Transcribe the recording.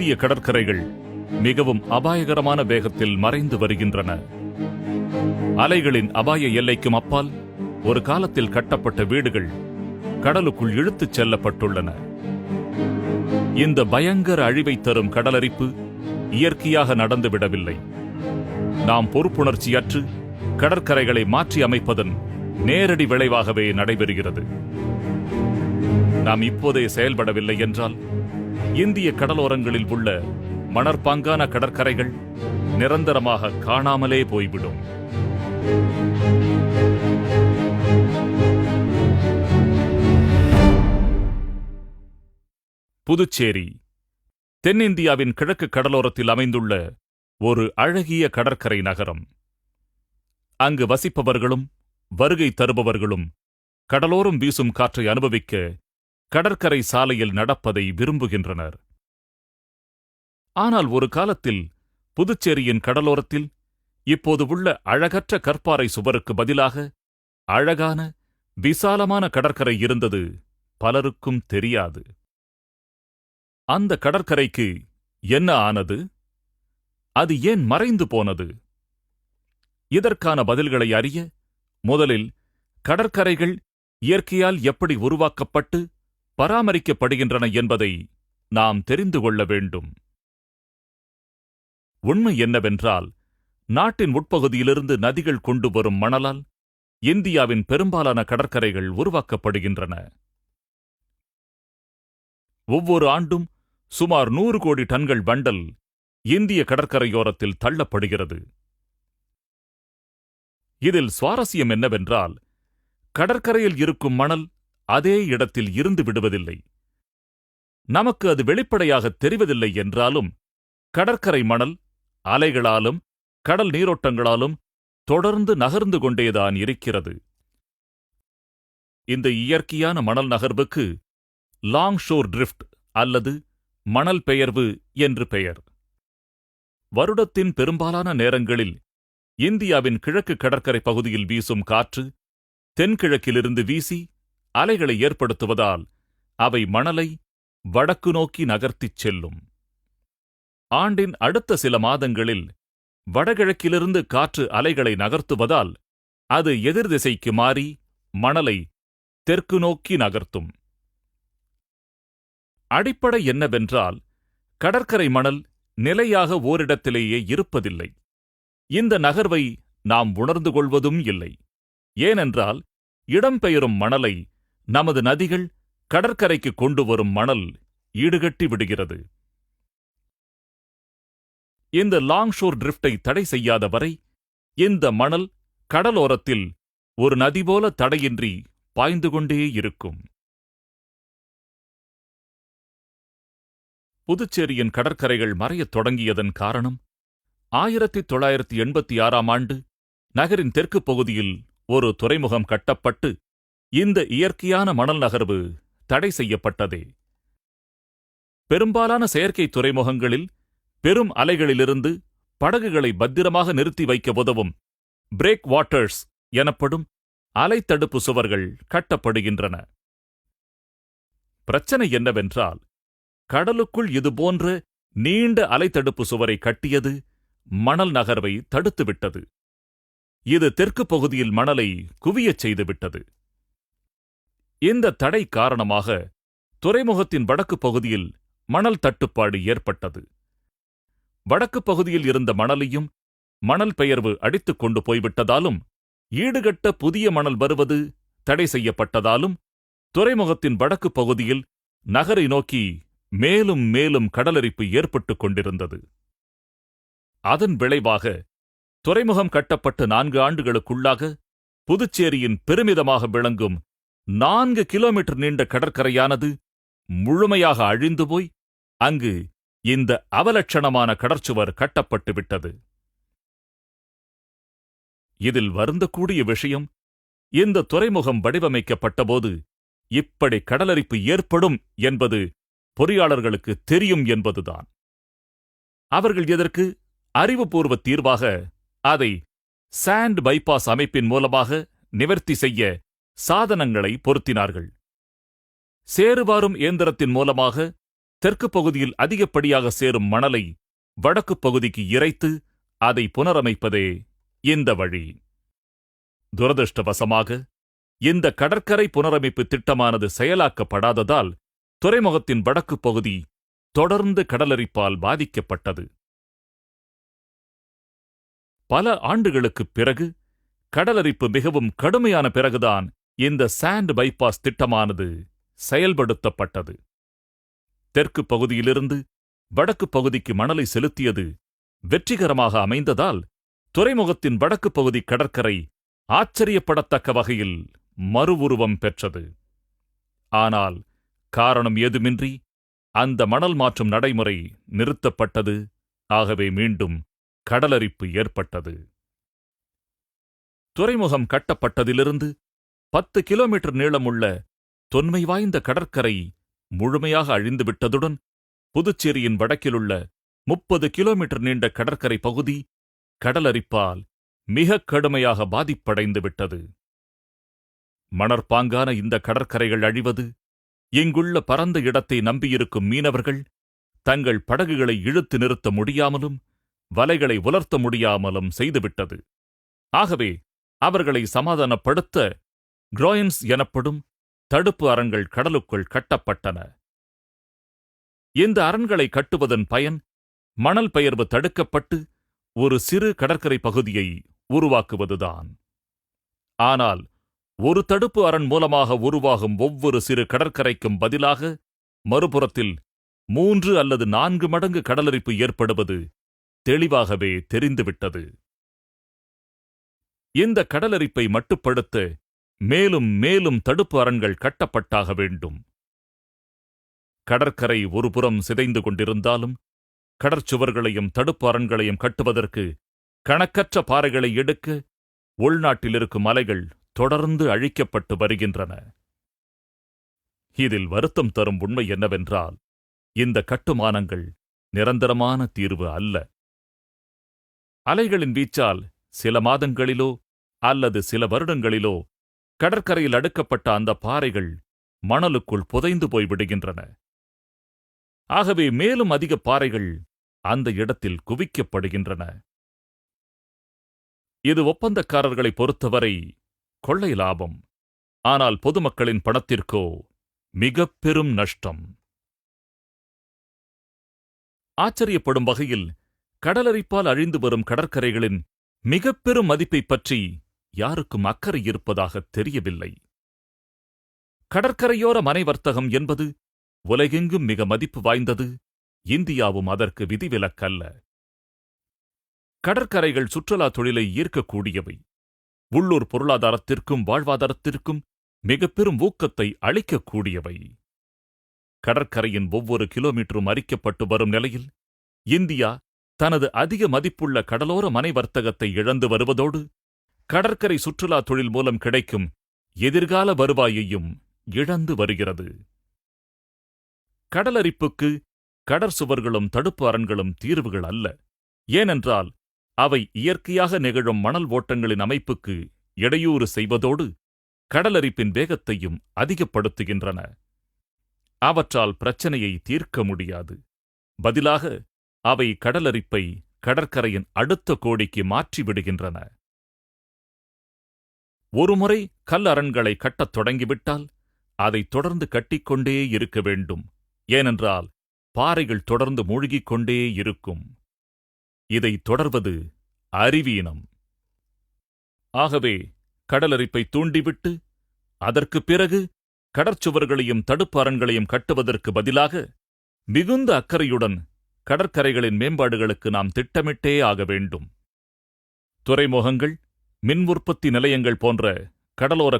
இந்திய கடற்கரைகள் மிகவும் அபாயகரமான வேகத்தில் மறைந்து வருகின்றன. அலைகளின் அபாய எல்லைக்கும் அப்பால் ஒரு காலத்தில் கட்டப்பட்ட வீடுகள் கடலுக்குள் இழுத்துச் செல்லப்பட்டுள்ளன. இந்த பயங்கர அழிவை தரும் கடலரிப்பு இயற்கையாக நடந்துவிடவில்லை. நாம் பொறுப்புணர்ச்சியற்று கடற்கரைகளை மாற்றி அமைப்பதன் நேரடி விளைவாகவே நடைபெறுகிறது. நாம் இப்போதே செயல்படவில்லை என்றால் இந்திய கடலோரங்களில் உள்ள மணற்பாங்கான கடற்கரைகள் நிரந்தரமாக காணாமலே போய்விடும். புதுச்சேரி. தென்னிந்தியாவின் கிழக்கு கடலோரத்தில் அமைந்துள்ள ஒரு அழகிய கடற்கரை நகரம். அங்கு வசிப்பவர்களும் வருகை தருபவர்களும் கடலோரம் வீசும் காற்றை அனுபவிக்க கடற்கரை சாலையில் நடப்பதை விரும்புகின்றனர். ஆனால் ஒரு காலத்தில் புதுச்சேரியின் கடலோரத்தில் இப்போது உள்ள அழகற்ற கற்பாறை சுவருக்கு பதிலாக அழகான விசாலமான கடற்கரை இருந்தது பலருக்கும் தெரியாது. அந்த கடற்கரைக்கு என்ன ஆனது? அது ஏன் மறைந்து போனது? இதற்கான பதில்களை அறிய முதலில் கடற்கரைகள் இயற்கையால் எப்படி உருவாக்கப்பட்டு பராமரிக்கப்படுகின்றன என்பதை நாம் தெரிந்து கொள்ள வேண்டும். உண்மை என்னவென்றால் நாட்டின் உட்பகுதியிலிருந்து நதிகள் கொண்டு வரும் மணலால் இந்தியாவின் பெரும்பாலான கடற்கரைகள் உருவாக்கப்படுகின்றன. ஒவ்வொரு ஆண்டும் சுமார் நூறு கோடி டன்கள் வண்டல் இந்திய கடற்கரையோரத்தில் தள்ளப்படுகிறது. இதில் சுவாரஸ்யம் என்னவென்றால் கடற்கரையில் இருக்கும் மணல் அதே இடத்தில் இருந்து விடுவதில்லை. நமக்கு அது வெளிப்படையாக தெரிவதில்லை என்றாலும் கடற்கரை மணல் அலைகளாலும் கடல் நீரோட்டங்களாலும் தொடர்ந்து நகர்ந்து கொண்டேதான் இருக்கிறது. இந்த இயற்கையான மணல் நகர்வுக்கு லாங் ஷோர் ட்ரிஃப்ட் அல்லது மணல் பெயர்வு என்று பெயர். வருடத்தின் பெரும்பாலான நேரங்களில் இந்தியாவின் கிழக்கு கடற்கரை பகுதியில் வீசும் காற்று தென்கிழக்கிலிருந்து வீசி அலைகளை ஏற்படுத்துவதால் அவை மணலை வடக்கு நோக்கி நகர்த்திச் செல்லும். ஆண்டின் அடுத்த சில மாதங்களில் வடகிழக்கிலிருந்து காற்று அலைகளை நகர்த்துவதால் அது எதிர் திசைக்கு மாறி மணலை தெற்கு நோக்கி நகர்த்தும். அடிப்படை என்னவென்றால் கடற்கரை மணல் நிலையாக ஓரிடத்திலேயே இருப்பதில்லை. இந்த நகர்வை நாம் உணர்ந்து கொள்வதும் இல்லை. ஏனென்றால் இடம்பெயரும் மணலை நமது நதிகள் கடற்கரைக்கு கொண்டு வரும் மணல் ஈடுகட்டி விடுகிறது. இந்த லாங் ஷோர் ட்ரிஃப்டை தடை செய்யாத வரை இந்த மணல் கடலோரத்தில் ஒரு நதி போல தடையின்றி பாய்ந்து கொண்டே இருக்கும். புதுச்சேரியின் கடற்கரைகள் மறையத் தொடங்கியதன் காரணம் ஆயிரத்தி தொள்ளாயிரத்தி எண்பத்தி ஆறாம் ஆண்டு நகரின் தெற்குப் பகுதியில் ஒரு துறைமுகம் கட்டப்பட்டு இந்த இயற்கையான மணல் நகர்வு தடை செய்யப்பட்டதே. பெரும்பாலான செயற்கை துறைமுகங்களில் பெரும் அலைகளிலிருந்து படகுகளை பத்திரமாக நிறுத்தி வைக்க உதவும் பிரேக் வாட்டர்ஸ் எனப்படும் அலைத்தடுப்பு சுவர்கள் கட்டப்படுகின்றன. பிரச்சனை என்னவென்றால் கடலுக்குள் இதுபோன்ற நீண்ட அலைத்தடுப்பு சுவரை கட்டியது மணல் நகர்வை தடுத்துவிட்டது. இது தெற்கு பகுதியில் மணலை குவியச் செய்துவிட்டது. இந்த தடை காரணமாக துறைமுகத்தின் வடக்கு பகுதியில் மணல் தட்டுப்பாடு ஏற்பட்டது. வடக்கு பகுதியில் இருந்த மணலையும் மணல் பெயர்வு அடித்துக் கொண்டு போய்விட்டதாலும் ஈடுகட்ட புதிய மணல் வருவது தடை செய்யப்பட்டதாலும் துறைமுகத்தின் வடக்கு பகுதியில் நகரை நோக்கி மேலும் மேலும் கடலரிப்பு ஏற்பட்டுக் கொண்டிருந்தது. அதன் விளைவாக துறைமுகம் கட்டப்பட்ட நான்கு ஆண்டுகளுக்குள்ளாக புதுச்சேரியின் பெருமிதமாக விளங்கும் நான்கு கிலோமீட்டர் நீண்ட கடற்கரையானது முழுமையாக அழிந்து போய் அங்கு இந்த அவலட்சணமான கடற்சுவர் கட்டப்பட்டு விட்டது. இதில் வருந்தக்கூடிய விஷயம் இந்த துறைமுகம் வடிவமைக்கப்பட்டபோது இப்படி கடலரிப்பு ஏற்படும் என்பது பொறியாளர்களுக்கு தெரியும் என்பதுதான். அவர்கள் இதற்கு அறிவுபூர்வ தீர்வாக அதை சாண்ட் பைபாஸ் அமைப்பின் மூலமாக நிவர்த்தி செய்ய சாதனங்களை பொருத்தினார்கள். சேறுவாரும் இயந்திரத்தின் மூலமாக தெற்கு பகுதியில் அதிகப்படியாக சேரும் மணலை வடக்கு பகுதிக்கு இறைத்து அதை புனரமைப்பதே இந்த வழி. துரதிருஷ்டவசமாக இந்த கடற்கரை புனரமைப்பு திட்டமானது செயலாக்கப்படாததால் துறைமுகத்தின் வடக்கு பகுதி தொடர்ந்து கடலரிப்பால் பாதிக்கப்பட்டது. பல ஆண்டுகளுக்குப் பிறகு கடலரிப்பு மிகவும் கடுமையான பிறகுதான் இந்த சாண்ட் பைபாஸ் திட்டமானது செயல்படுத்தப்பட்டது. தெற்கு பகுதியிலிருந்து வடக்கு பகுதிக்கு மணலை செலுத்தியது வெற்றிகரமாக அமைந்ததால் துறைமுகத்தின் வடக்கு பகுதி கடற்கரை ஆச்சரியப்படத்தக்க வகையில் மறுவுருவம் பெற்றது. ஆனால் காரணம் ஏதுமின்றி அந்த மணல் மாற்றும் நடைமுறை நிறுத்தப்பட்டது. ஆகவே மீண்டும் கடலரிப்பு ஏற்பட்டது. துறைமுகம் கட்டப்பட்டதிலிருந்து பத்து கிலோமீட்டர் நீளமுள்ள தொன்மை வாய்ந்த கடற்கரை முழுமையாக அழிந்துவிட்டதுடன் புதுச்சேரியின் வடக்கிலுள்ள முப்பது கிலோமீட்டர் நீண்ட கடற்கரை பகுதி கடலரிப்பால் மிகக் கடுமையாக பாதிப்படைந்து விட்டது மணற்பாங்கான இந்த கடற்கரைகள் அழிவது இங்குள்ள பரந்த இடத்தை நம்பியிருக்கும் மீனவர்கள் தங்கள் படகுகளை இழுத்து நிறுத்த முடியாமலும் வலைகளை உலர்த்த முடியாமலும் செய்துவிட்டது. ஆகவே அவர்களை சமாதானப்படுத்த குரோயன்ஸ் எனப்படும் தடுப்பு அரண்கள் கடலுக்குள் கட்டப்பட்டன. இந்த அரண்களை கட்டுவதன் பயன் மணல் பெயர்வு தடுக்கப்பட்டு ஒரு சிறு கடற்கரை பகுதியை உருவாக்குவதுதான். ஆனால் ஒரு தடுப்பு அரண் மூலமாக உருவாகும் ஒவ்வொரு சிறு கடற்கரைக்கும் பதிலாக மறுபுறத்தில் மூன்று அல்லது நான்கு மடங்கு கடலரிப்பு ஏற்படுவது தெளிவாகவே தெரிந்துவிட்டது. இந்த கடலரிப்பை மட்டுப்படுத்த மேலும் மேலும் தடுப்பு அரண்கள் கட்டப்பட்டாக வேண்டும். கடற்கரை ஒருபுறம் சிதைந்து கொண்டிருந்தாலும் கடற்சுவர்களையும் தடுப்பு அரண்களையும் கட்டுவதற்கு கணக்கற்ற பாறைகளை எடுக்க உள்நாட்டில் இருக்கும் மலைகள் தொடர்ந்து அழிக்கப்பட்டு வருகின்றன. இதில் வருத்தம் தரும் உண்மை என்னவென்றால் இந்த கட்டுமானங்கள் நிரந்தரமான தீர்வு அல்ல. அலைகளின் வீச்சால் சில மாதங்களிலோ அல்லது சில வருடங்களிலோ கடற்கரையில் அடுக்கப்பட்ட அந்த பாறைகள் மணலுக்குள் புதைந்து போய் விடுகின்றன. ஆகவே மேலும் அதிக பாறைகள் அந்த இடத்தில் குவிக்கப்படுகின்றன. இது ஒப்பந்தக்காரர்களை பொறுத்தவரை கொள்ளை லாபம். ஆனால் பொதுமக்களின் பணத்திற்கோ மிகப்பெரும் நஷ்டம். ஆச்சரியப்படும் வகையில் கடலரிப்பால் அழிந்து வரும் கடற்கரைகளின் மிகப்பெரும் மதிப்பைப் பற்றி யாருக்கும் அக்கறை இருப்பதாக தெரியவில்லை. கடற்கரையோர மனை வர்த்தகம் என்பது உலகெங்கும் மிக மதிப்பு வாய்ந்தது இந்தியாவும் அதற்கு விதிவிலக்கல்ல. கடற்கரைகள் சுற்றுலா தொழிலை ஈர்க்கக்கூடியவை. உள்ளூர் பொருளாதாரத்திற்கும் வாழ்வாதாரத்திற்கும் மிகப்பெரும் ஊக்கத்தை அளிக்கக்கூடியவை. கடற்கரையின் ஒவ்வொரு கிலோமீட்டரும் அரிக்கப்பட்டு வரும் நிலையில் இந்தியா தனது அதிக மதிப்புள்ள கடலோர மனை வர்த்தகத்தை இழந்து வருவதோடு கடற்கரை சுற்றுலா தொழில் மூலம் கிடைக்கும் எதிர்கால வருவாயையும் இழந்து வருகிறது. கடலரிப்புக்கு கடற்சுவர்களும் தடுப்பு அரண்களும் தீர்வுகள் அல்ல. ஏனென்றால் அவை இயற்கையாக நிகழும் மணல் ஓட்டங்களின் அமைப்புக்கு இடையூறு செய்வதோடு கடலரிப்பின் வேகத்தையும் அதிகப்படுத்துகின்றன. அவற்றால் பிரச்சனையை தீர்க்க முடியாது. பதிலாக அவை கடலரிப்பை கடற்கரையின் அடுத்த கோடிக்கு மாற்றிவிடுகின்றன. ஒருமுறை கல் அரண்களை கட்டத் தொடங்கிவிட்டால் அதைத் தொடர்ந்து கட்டிக்கொண்டே இருக்க வேண்டும். ஏனென்றால் பாறைகள் தொடர்ந்து மூழ்கிக் கொண்டே இருக்கும். இதை தொடர்வது அறிவீனம் ஆகவே கடலரிப்பை தூண்டிவிட்டு அதற்குப் பிறகு கடற்சுவர்களையும் தடுப்பு அரண்களையும் கட்டுவதற்கு பதிலாக மிகுந்த அக்கறையுடன் கடற்கரைகளின் மேம்பாடுகளுக்கு நாம் திட்டமிட்டே ஆக வேண்டும். துறைமுகங்கள் மின் உற்பத்தி நிலையங்கள் போன்ற கடலோர